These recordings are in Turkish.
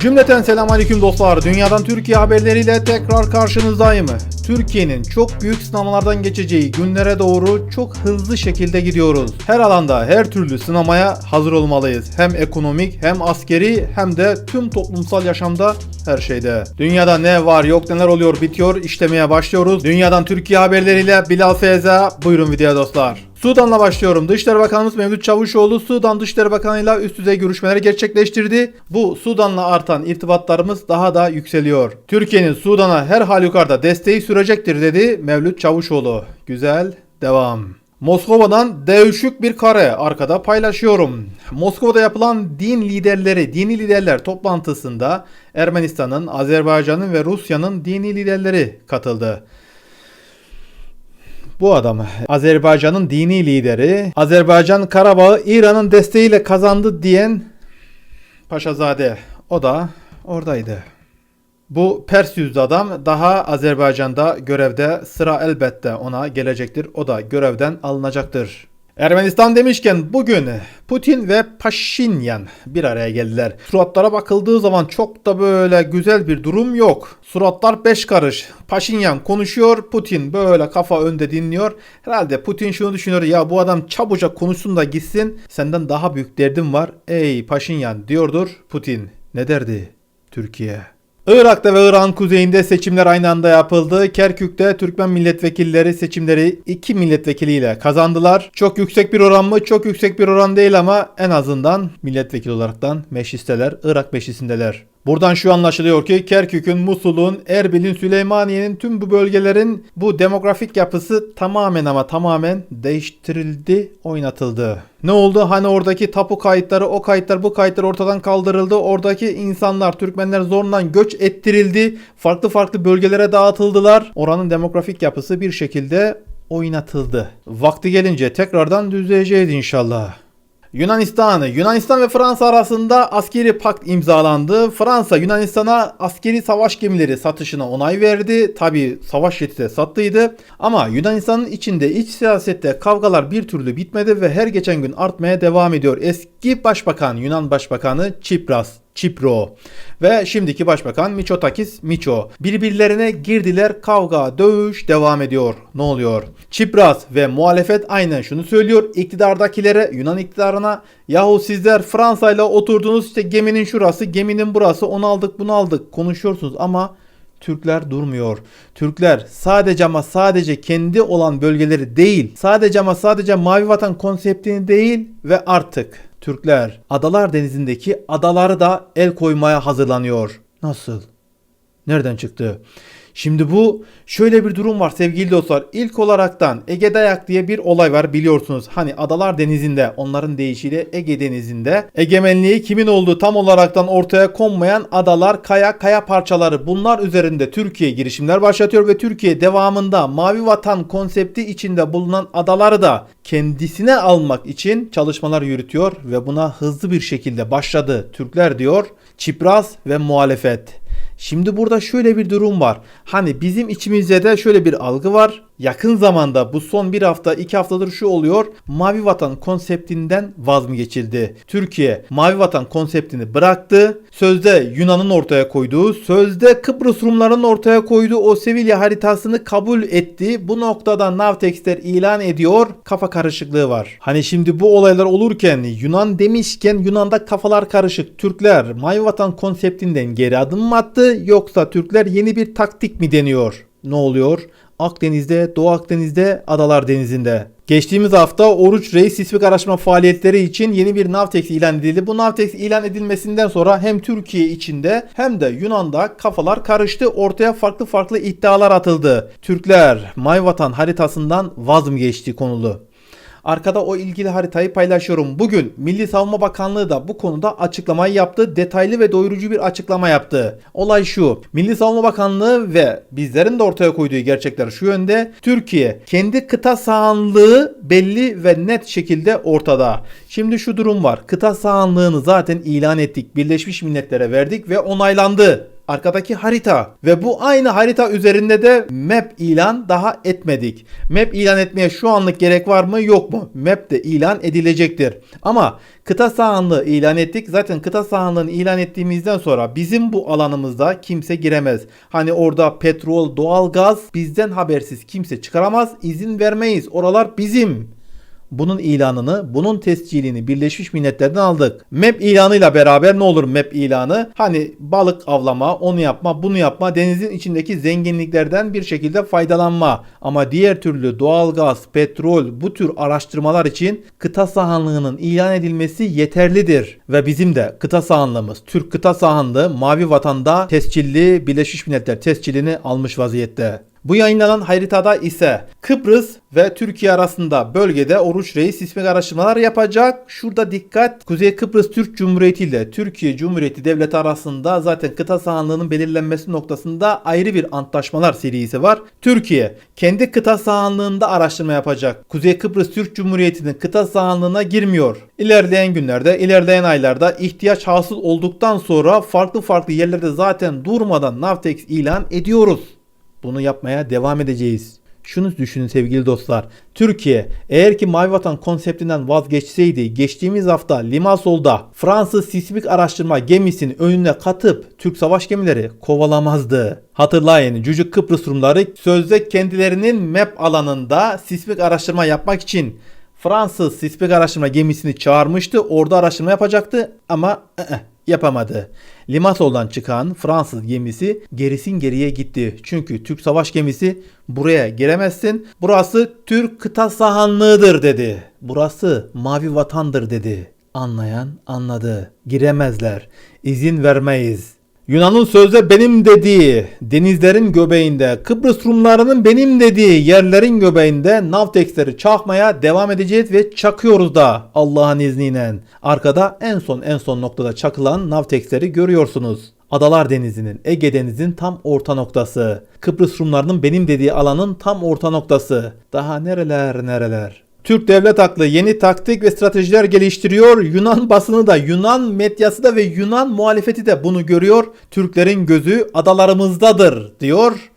Cümleten selamünaleyküm dostlar. Dünyadan Türkiye haberleriyle tekrar karşınızdayım. Türkiye'nin çok büyük sınavlardan geçeceği günlere doğru çok hızlı şekilde gidiyoruz. Her alanda her türlü sınamaya hazır olmalıyız. Hem ekonomik hem askeri hem de tüm toplumsal yaşamda her şeyde. Dünyada ne var yok neler oluyor bitiyor işlemeye başlıyoruz. Dünyadan Türkiye haberleriyle Bilal Feyza. Buyurun videoya dostlar. Sudan'la başlıyorum. Dışişleri Bakanımız Mevlüt Çavuşoğlu Sudan Dışişleri Bakanı'yla üst düzey görüşmeler gerçekleştirdi. Bu Sudan'la artan irtibatlarımız daha da yükseliyor. Türkiye'nin Sudan'a her halükarda desteği sürecektir dedi Mevlüt Çavuşoğlu. Güzel, devam. Moskova'dan değişik bir kare arkada paylaşıyorum. Moskova'da yapılan din liderleri, dini liderler toplantısında Ermenistan'ın, Azerbaycan'ın ve Rusya'nın dini liderleri katıldı. Bu adam Azerbaycan'ın dini lideri, Azerbaycan Karabağ'ı İran'ın desteğiyle kazandı diyen Paşazade. O da oradaydı. Bu Pers yüzlü adam daha Azerbaycan'da görevde sıra elbette ona gelecektir. O da görevden alınacaktır. Ermenistan demişken bugün Putin ve Paşinyan bir araya geldiler. Suratlara bakıldığı zaman çok da böyle güzel bir durum yok. Suratlar beş karış. Paşinyan konuşuyor, Putin böyle kafa önde dinliyor. Herhalde Putin şunu düşünüyor ya bu adam çabucak konuşsun da gitsin. Senden daha büyük derdim var. Ey Paşinyan diyordur Putin. Ne derdi? Türkiye. Irak'ta ve Irak'ın kuzeyinde seçimler aynı anda yapıldı. Kerkük'te Türkmen milletvekilleri seçimleri iki milletvekiliyle kazandılar. Çok yüksek bir oran mı? Çok yüksek bir oran değil ama en azından milletvekili olaraktan meclisteler, Irak meclisindeler. Buradan şu anlaşılıyor ki Kerkük'ün, Musul'un, Erbil'in, Süleymaniye'nin tüm bu bölgelerin bu demografik yapısı tamamen ama tamamen değiştirildi, oynatıldı. Ne oldu? Hani oradaki tapu kayıtları, o kayıtlar, bu kayıtlar ortadan kaldırıldı. Oradaki insanlar, Türkmenler zorundan göç ettirildi. Farklı farklı bölgelere dağıtıldılar. Oranın demografik yapısı bir şekilde oynatıldı. Vakti gelince tekrardan düzleyeceğiz inşallah. Yunanistan, Yunanistan ve Fransa arasında askeri pakt imzalandı. Fransa Yunanistan'a askeri savaş gemileri satışına onay verdi. Tabi savaş jeti de sattıydı. Ama Yunanistan'ın içinde iç siyasette kavgalar bir türlü bitmedi ve her geçen gün artmaya devam ediyor. Eski başbakan Yunan Başbakanı Çipras Çipro ve şimdiki başbakan Miçotakis Miço birbirlerine girdiler kavga dövüş devam ediyor. Ne oluyor? Çipras ve muhalefet aynen şunu söylüyor iktidardakilere Yunan iktidarına yahu sizler Fransa ile oturdunuz işte geminin şurası geminin burası onu aldık bunu aldık konuşuyorsunuz ama Türkler durmuyor. Türkler sadece ama sadece kendi olan bölgeleri değil, sadece ama sadece Mavi Vatan konseptini değil ve artık Türkler Adalar Denizi'ndeki adaları da el koymaya hazırlanıyor. Nasıl? Nereden çıktı? Şimdi bu şöyle bir durum var sevgili dostlar. İlk olaraktan Ege Dayak diye bir olay var biliyorsunuz. Hani Adalar Denizi'nde onların deyişiyle Ege Denizi'nde egemenliği kimin olduğu tam olaraktan ortaya konmayan adalar, kaya, kaya parçaları bunlar üzerinde Türkiye girişimler başlatıyor ve Türkiye devamında Mavi Vatan konsepti içinde bulunan adaları da kendisine almak için çalışmalar yürütüyor ve buna hızlı bir şekilde başladı Türkler diyor. Çipras ve muhalefet. Şimdi burada şöyle bir durum var. Hani bizim içimizde de şöyle bir algı var. Yakın zamanda bu son bir hafta iki haftadır şu oluyor. Mavi Vatan konseptinden vaz mı geçildi? Türkiye Mavi Vatan konseptini bıraktı. Sözde Yunan'ın ortaya koyduğu, sözde Kıbrıs Rumların ortaya koyduğu o Sevilla haritasını kabul etti. Bu noktada Navtex'ler ilan ediyor. Kafa karışıklığı var. Hani şimdi bu olaylar olurken Yunan demişken Yunan'da kafalar karışık. Türkler Mavi Vatan konseptinden geri adım mı attı yoksa Türkler yeni bir taktik mi deniyor? Ne oluyor? Akdeniz'de, Doğu Akdeniz'de, Adalar Denizi'nde. Geçtiğimiz hafta Oruç Reis sismik araştırma faaliyetleri için yeni bir Navtex ilan edildi. Bu Navtex ilan edilmesinden sonra hem Türkiye içinde hem de Yunan'da kafalar karıştı. Ortaya farklı farklı iddialar atıldı. Türkler Mayvatan haritasından vaz mı geçti konulu? Arkada o ilgili haritayı paylaşıyorum. Bugün Milli Savunma Bakanlığı da bu konuda açıklamayı yaptı. Detaylı ve doyurucu bir açıklama yaptı. Olay şu. Milli Savunma Bakanlığı ve bizlerin de ortaya koyduğu gerçekler şu yönde. Türkiye kendi kıta sahanlığı belli ve net şekilde ortada. Şimdi şu durum var. Kıta sahanlığını zaten ilan ettik. Birleşmiş Milletler'e verdik ve onaylandı. Arkadaki harita ve bu aynı harita üzerinde de map ilan daha etmedik. Map ilan etmeye şu anlık gerek var mı yok mu? Map de ilan edilecektir. Ama kıta sahanlığı ilan ettik. Zaten kıta sahanlığını ilan ettiğimizden sonra bizim bu alanımızda kimse giremez. Hani orada petrol, doğalgaz bizden habersiz kimse çıkaramaz. İzin vermeyiz. Oralar bizim. Bunun ilanını, bunun tescilini Birleşmiş Milletler'den aldık. Map ilanıyla beraber ne olur map ilanı? Hani balık avlama, onu yapma, bunu yapma, denizin içindeki zenginliklerden bir şekilde faydalanma. Ama diğer türlü doğalgaz, petrol bu tür araştırmalar için kıta sahanlığının ilan edilmesi yeterlidir. Ve bizim de kıta sahanlığımız, Türk kıta sahanlığı Mavi Vatan'da tescilli Birleşmiş Milletler tescilini almış vaziyette. Bu yayınlanan haritada ise Kıbrıs ve Türkiye arasında bölgede Oruç Reis sismik araştırmalar yapacak. Şurada dikkat Kuzey Kıbrıs Türk Cumhuriyeti ile Türkiye Cumhuriyeti Devleti arasında zaten kıta sahanlığının belirlenmesi noktasında ayrı bir antlaşmalar serisi var. Türkiye kendi kıta sahanlığında araştırma yapacak. Kuzey Kıbrıs Türk Cumhuriyeti'nin kıta sahanlığına girmiyor. İlerleyen günlerde, ilerleyen aylarda ihtiyaç hasıl olduktan sonra farklı farklı yerlerde zaten durmadan Navtex ilan ediyoruz. Bunu yapmaya devam edeceğiz. Şunu düşünün sevgili dostlar. Türkiye eğer ki Mavi Vatan konseptinden vazgeçseydi geçtiğimiz hafta Limassol'da Fransız sismik araştırma gemisinin önüne katıp Türk savaş gemileri kovalamazdı. Hatırlayın Cücük Kıbrıs Rumları sözde kendilerinin map alanında sismik araştırma yapmak için Fransız sismik araştırma gemisini çağırmıştı. Orada araştırma yapacaktı ama ı-ı, yapamadı. Limassol'dan çıkan Fransız gemisi gerisin geriye gitti. Çünkü Türk savaş gemisi buraya giremezsin. Burası Türk kıta sahanlığıdır dedi. Burası mavi vatandır dedi. Anlayan anladı. Giremezler. İzin vermeyiz. Yunan'ın sözde benim dediği, denizlerin göbeğinde, Kıbrıs Rumlarının benim dediği yerlerin göbeğinde Navtex'leri çakmaya devam edeceğiz ve çakıyoruz da Allah'ın izniyle. Arkada en son en son noktada çakılan Navtex'leri görüyorsunuz. Adalar Denizi'nin, Ege Denizi'nin tam orta noktası. Kıbrıs Rumlarının benim dediği alanın tam orta noktası. Daha nereler nereler. Türk devlet aklı yeni taktik ve stratejiler geliştiriyor. Yunan basını da, Yunan medyası da ve Yunan muhalefeti de bunu görüyor. Türklerin gözü adalarımızdadır diyor.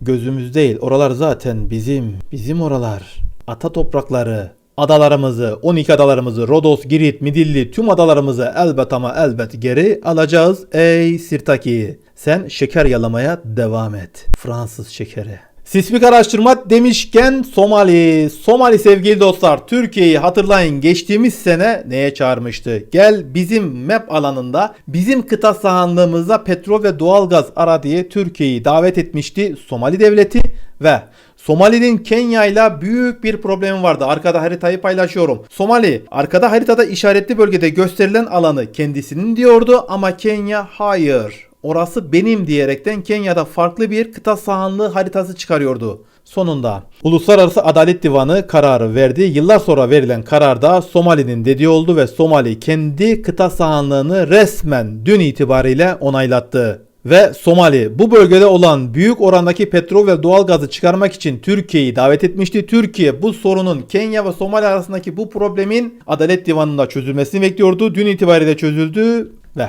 Gözümüz değil. Oralar zaten bizim. Bizim oralar. Ata toprakları. Adalarımızı, 12 adalarımızı, Rodos, Girit, Midilli tüm adalarımızı elbet ama elbet geri alacağız. Ey Sirtaki sen şeker yalamaya devam et. Fransız şekeri. Sismik araştırma demişken Somali. Somali sevgili dostlar Türkiye'yi hatırlayın geçtiğimiz sene neye çağırmıştı? Gel bizim map alanında bizim kıta sahanlığımızda petrol ve doğalgaz ara diye Türkiye'yi davet etmişti Somali devleti ve Somali'nin Kenya ile büyük bir problemi vardı. Arkada haritayı paylaşıyorum. Somali arkada haritada işaretli bölgede gösterilen alanı kendisinin diyordu ama Kenya hayır. Orası benim diyerekten Kenya'da farklı bir kıta sahanlığı haritası çıkarıyordu. Sonunda Uluslararası Adalet Divanı kararı verdi. Yıllar sonra verilen kararda Somali'nin dediği oldu ve Somali kendi kıta sahanlığını resmen dün itibariyle onaylattı. Ve Somali bu bölgede olan büyük orandaki petrol ve doğal gazı çıkarmak için Türkiye'yi davet etmişti. Türkiye bu sorunun Kenya ve Somali arasındaki bu problemin Adalet Divanı'nda çözülmesini bekliyordu. Dün itibariyle çözüldü ve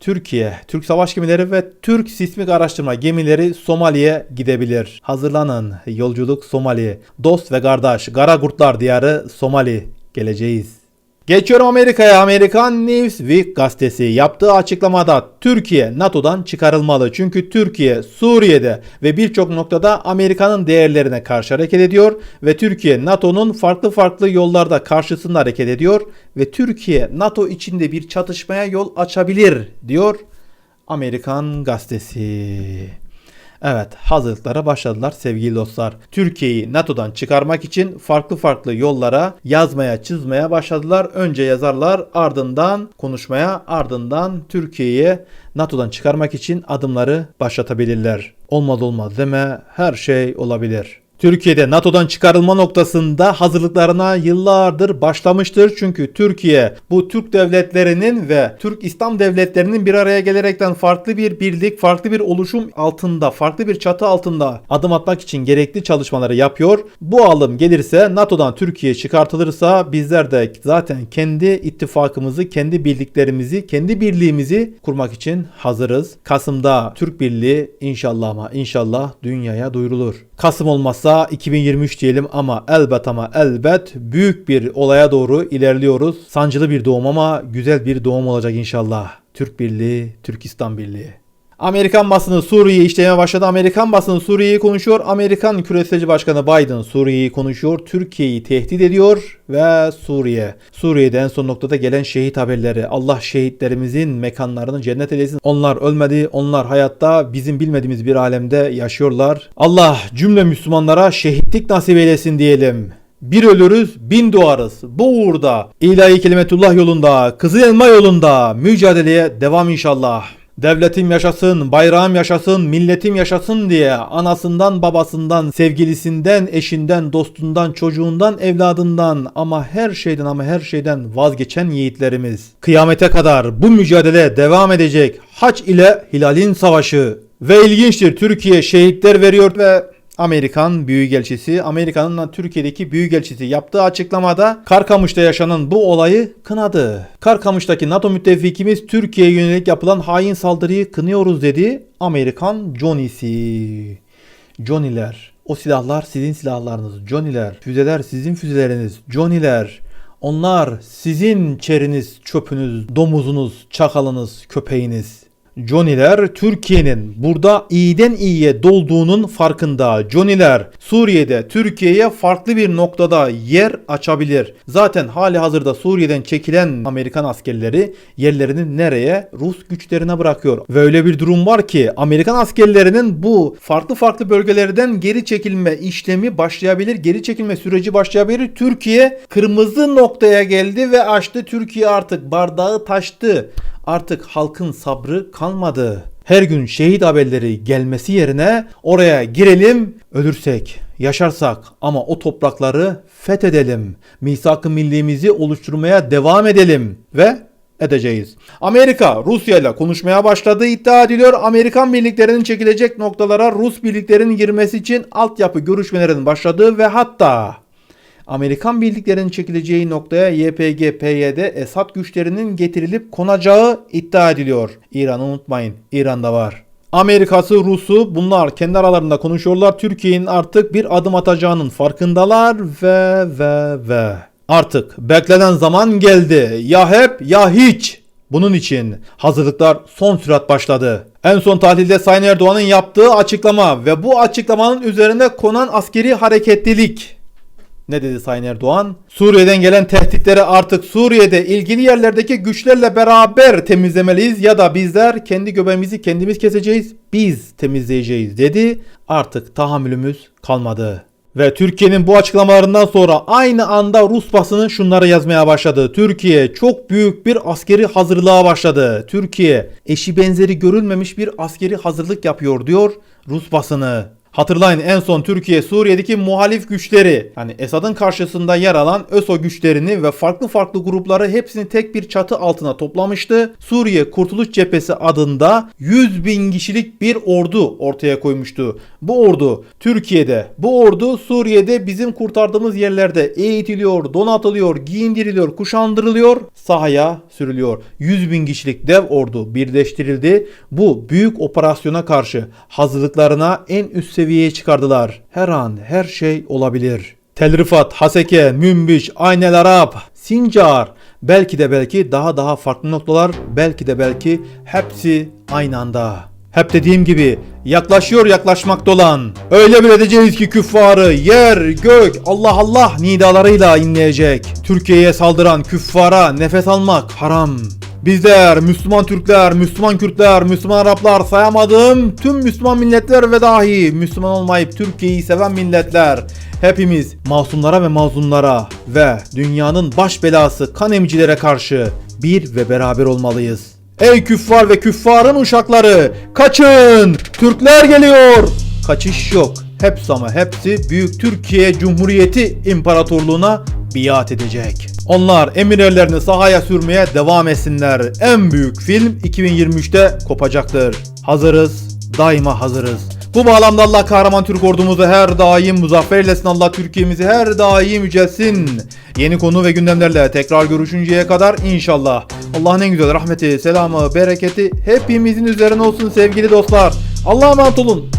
Türkiye, Türk savaş gemileri ve Türk sismik araştırma gemileri Somali'ye gidebilir. Hazırlanın. Yolculuk Somali. Dost ve kardeş, Kara Kurtlar diyarı Somali. Geleceğiz. Geçiyorum Amerika'ya. Amerikan Newsweek gazetesi yaptığı açıklamada Türkiye NATO'dan çıkarılmalı. Çünkü Türkiye Suriye'de ve birçok noktada Amerika'nın değerlerine karşı hareket ediyor ve Türkiye NATO'nun farklı farklı yollarda karşısında hareket ediyor ve Türkiye NATO içinde bir çatışmaya yol açabilir diyor Amerikan gazetesi. Evet hazırlıklara başladılar sevgili dostlar. Türkiye'yi NATO'dan çıkarmak için farklı farklı yollara yazmaya çizmeye başladılar. Önce yazarlar ardından konuşmaya ardından Türkiye'yi NATO'dan çıkarmak için adımları başlatabilirler. Olmaz olmaz deme her şey olabilir. Türkiye'de NATO'dan çıkarılma noktasında hazırlıklarına yıllardır başlamıştır. Çünkü Türkiye bu Türk devletlerinin ve Türk İslam devletlerinin bir araya gelerekten farklı bir birlik, farklı bir oluşum altında, farklı bir çatı altında adım atmak için gerekli çalışmaları yapıyor. Bu alım gelirse NATO'dan Türkiye çıkartılırsa bizler de zaten kendi ittifakımızı, kendi birliklerimizi, kendi birliğimizi kurmak için hazırız. Kasım'da Türk Birliği inşallah ama inşallah dünyaya duyurulur. Kasım olmazsa 2023 diyelim ama elbet ama elbet büyük bir olaya doğru ilerliyoruz. Sancılı bir doğum ama güzel bir doğum olacak inşallah. Türk Birliği, Türkistan Birliği. Amerikan basını Suriye'yi işlemeye başladı. Amerikan basını Suriye'yi konuşuyor. Amerikan küresel başkanı Biden Suriye'yi konuşuyor. Türkiye'yi tehdit ediyor ve Suriye. Suriye'de en son noktada gelen şehit haberleri. Allah şehitlerimizin mekanlarını cennet eylesin. Onlar ölmedi. Onlar hayatta bizim bilmediğimiz bir alemde yaşıyorlar. Allah cümle Müslümanlara şehitlik nasip eylesin diyelim. Bir ölürüz, bin doğarız. Bu uğurda ilahi kelimetullah yolunda, kızıl elma yolunda mücadeleye devam inşallah. Devletim yaşasın, bayrağım yaşasın, milletim yaşasın diye anasından, babasından, sevgilisinden, eşinden, dostundan, çocuğundan, evladından ama her şeyden ama her şeyden vazgeçen yiğitlerimiz. Kıyamete kadar bu mücadele devam edecek. Haç ile Hilal'in savaşı. Ve ilginçtir Türkiye şehitler veriyor ve Amerikan Büyükelçisi, Amerika'nın Türkiye'deki Büyükelçisi yaptığı açıklamada Karkamış'ta yaşanan bu olayı kınadı. Karkamış'taki NATO müttefikimiz Türkiye'ye yönelik yapılan hain saldırıyı kınıyoruz dedi. Amerikan Johnny'si. Johnny'ler. O silahlar sizin silahlarınız. Johnny'ler. Füzeler sizin füzeleriniz. Johnny'ler. Onlar sizin çeriniz, çöpünüz, domuzunuz, çakalınız, köpeğiniz. Johnny'ler Türkiye'nin burada iyiden iyiye dolduğunun farkında. Johnny'ler Suriye'de Türkiye'ye farklı bir noktada yer açabilir. Zaten hali hazırda Suriye'den çekilen Amerikan askerleri yerlerini nereye? Rus güçlerine bırakıyor. Ve öyle bir durum var ki Amerikan askerlerinin bu farklı farklı bölgelerden geri çekilme işlemi başlayabilir. Geri çekilme süreci başlayabilir. Türkiye kırmızı noktaya geldi ve açtı. Türkiye artık bardağı taştı artık halkın sabrı kalmadı. Her gün şehit haberleri gelmesi yerine oraya girelim, ölürsek, yaşarsak ama o toprakları fethedelim. Misak-ı millimizi oluşturmaya devam edelim ve edeceğiz. Amerika Rusya ile konuşmaya başladığı iddia ediliyor. Amerikan birliklerinin çekilecek noktalara Rus birliklerinin girmesi için altyapı görüşmelerinin başladığı ve hatta Amerikan birliklerinin çekileceği noktaya YPG, PYD, Esad güçlerinin getirilip konacağı iddia ediliyor. İran'ı unutmayın. İran'da var. Amerika'sı, Rus'u bunlar kendi aralarında konuşuyorlar. Türkiye'nin artık bir adım atacağının farkındalar ve ve ve. Artık beklenen zaman geldi. Ya hep ya hiç. Bunun için hazırlıklar son sürat başladı. En son tahlilde Sayın Erdoğan'ın yaptığı açıklama ve bu açıklamanın üzerine konan askeri hareketlilik. Ne dedi Sayın Erdoğan? Suriye'den gelen tehditleri artık Suriye'de ilgili yerlerdeki güçlerle beraber temizlemeliyiz ya da bizler kendi göbeğimizi kendimiz keseceğiz, biz temizleyeceğiz dedi. Artık tahammülümüz kalmadı. Ve Türkiye'nin bu açıklamalarından sonra aynı anda Rus basını şunları yazmaya başladı. Türkiye çok büyük bir askeri hazırlığa başladı. Türkiye eşi benzeri görülmemiş bir askeri hazırlık yapıyor diyor Rus basını. Hatırlayın en son Türkiye Suriye'deki muhalif güçleri yani Esad'ın karşısında yer alan ÖSO güçlerini ve farklı farklı grupları hepsini tek bir çatı altına toplamıştı. Suriye Kurtuluş Cephesi adında 100 bin kişilik bir ordu ortaya koymuştu. Bu ordu Türkiye'de, bu ordu Suriye'de bizim kurtardığımız yerlerde eğitiliyor, donatılıyor, giyindiriliyor, kuşandırılıyor, sahaya sürülüyor. 100 bin kişilik dev ordu birleştirildi. Bu büyük operasyona karşı hazırlıklarına en üst seviyeye çıkardılar. Her an her şey olabilir. Tel Rifat, Haseke, Münbiş, Aynel Arap, Sincar, belki de belki daha daha farklı noktalar, belki de belki hepsi aynı anda. Hep dediğim gibi yaklaşıyor yaklaşmakta olan. Öyle bir edeceğiz ki küffarı yer, gök, Allah Allah nidalarıyla inleyecek. Türkiye'ye saldıran küffara nefes almak haram. Bizler Müslüman Türkler, Müslüman Kürtler, Müslüman Araplar sayamadığım tüm Müslüman milletler ve dahi Müslüman olmayıp Türkiye'yi seven milletler hepimiz masumlara ve mazlumlara ve dünyanın baş belası kan emicilere karşı bir ve beraber olmalıyız. Ey küffar ve küffarın uşakları kaçın! Türkler geliyor! Kaçış yok. hepsi ama hepsi Büyük Türkiye Cumhuriyeti İmparatorluğuna biat edecek. Onlar emirlerini sahaya sürmeye devam etsinler. En büyük film 2023'te kopacaktır. Hazırız, daima hazırız. Bu bağlamda Allah kahraman Türk ordumuzu her daim muzaffer eylesin. Allah Türkiye'mizi her daim yücelsin. Yeni konu ve gündemlerle tekrar görüşünceye kadar inşallah. Allah'ın en güzel rahmeti, selamı, bereketi hepimizin üzerine olsun sevgili dostlar. Allah'a emanet olun.